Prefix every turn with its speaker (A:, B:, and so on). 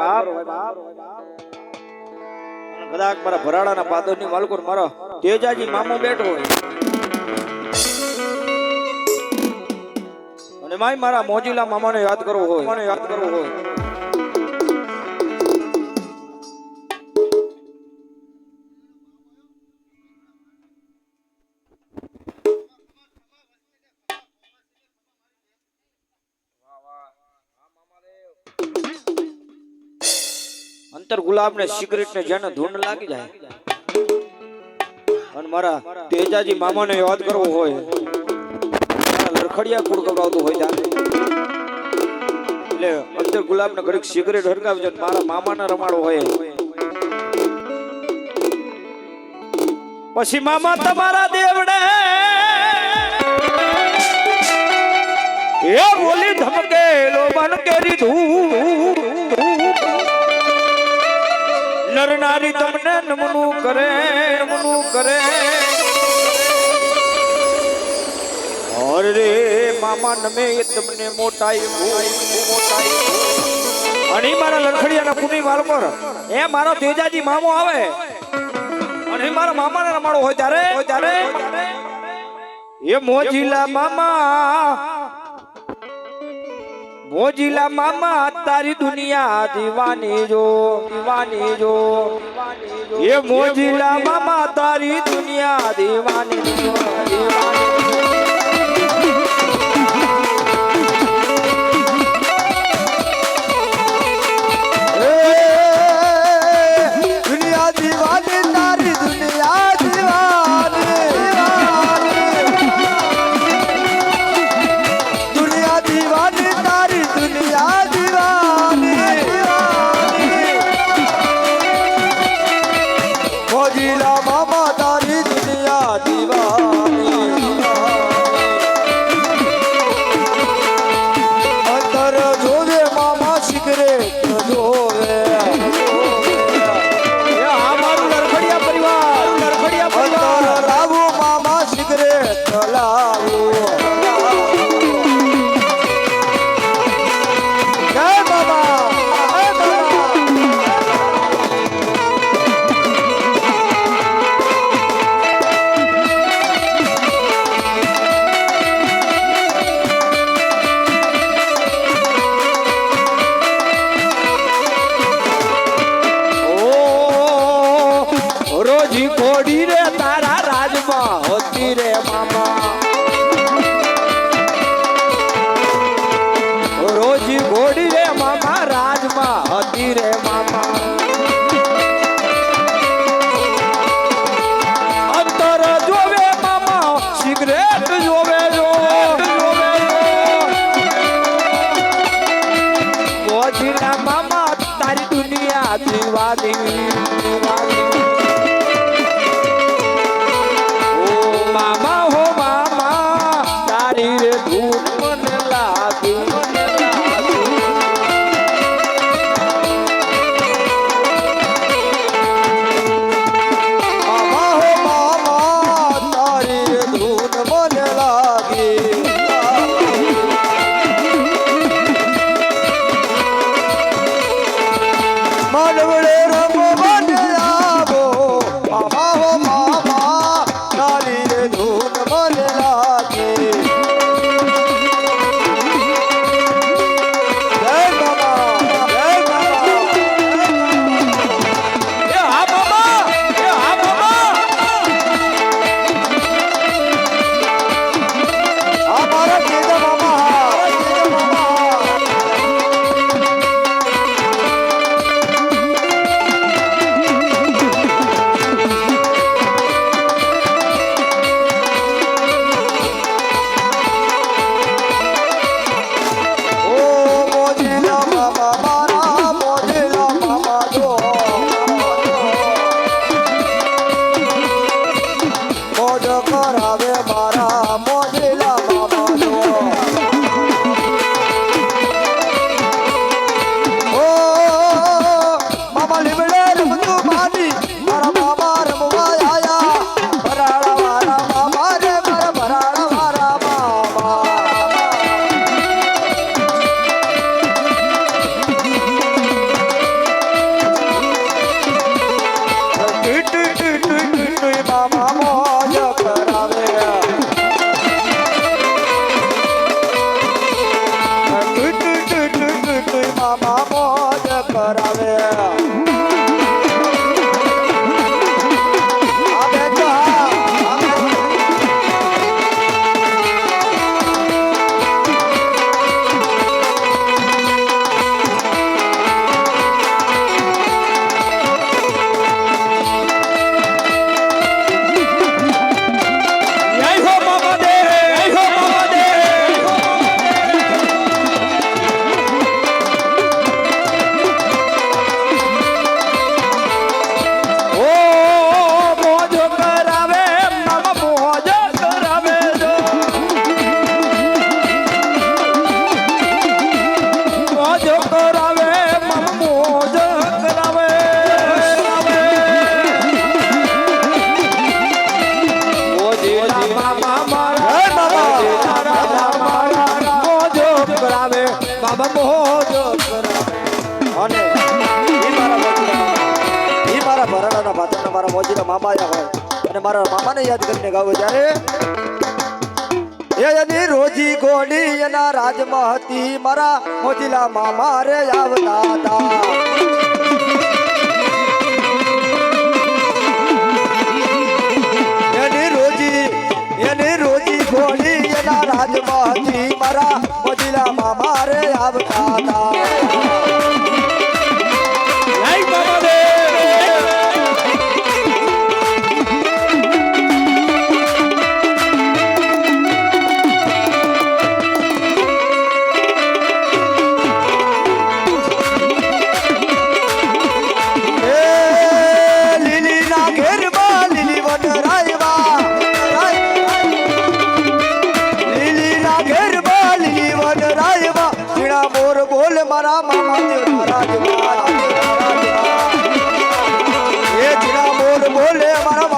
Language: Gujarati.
A: બાપ. કદાચ મારા ભરાડાના પાદરની માલકોર મારો તેજાજી મામો બેઠો હોય. અને માય મારા મોજીલા મામાને યાદ કરવો હોય મને યાદ કરવો હોય. અંતર ગુલાબ ને સિગરેટ ને જેને ધૂન લાગી જાય. અને મારા તેજાજી મામાને યાદ કરવો હોય, મારા લરખડિયા કુળ કવડાવતો હોય ત્યાં. એટલે અંદર ગુલાબ ને ઘડીક સિગરેટ હરગાવી છે મારા મામાને રમાડો હોય. પછી મામા તમારા દેવડે એ બોલી ધમકેલો મન કેરી ધૂ. નરનારી તમને નમનું કરે નમનું કરે. અરે મામા નમે એ તમને મોટાઈ મોટાઈ અને મારા લખડિયાના પુની વાલમર એ મારો તેજાજી મામો આવે. અને મારા મામાને રમાડો હોય ત્યારે હોય ત્યારે. એ મોજીલા મામા મોજીલા મામા તારી દુનિયા દીવાની જો દીવાની જો. એ મોજીલા મામા તારી દુનિયા દીવાની જો દીવાની
B: મામા.
A: રોજી ઘોડી રે મામા રાજમાં હતી રે મામા. જોવે મામા માં મોજ કરાવે. મારા ભાતાના મારા
B: મોજીના મામા આવ્યા હોય. અને મારા મામાને યાદ કરીને ગાવું ત્યારે રોજી ગોડી એના રાજમાં હતી, મારા મોજીલા મામા રે આવતા હતા. રાજમાં હતી, મારા મોજીલા મામા રે આવતા હતા. ઘેરમાં લીલી વનરાયવા લીલી ઘેરમાં લીલી વનરાયવા ઝીણા મોર બોલ મારા મામા દેવના રાજમાં. એ ઝીણા મોર બોલે મારા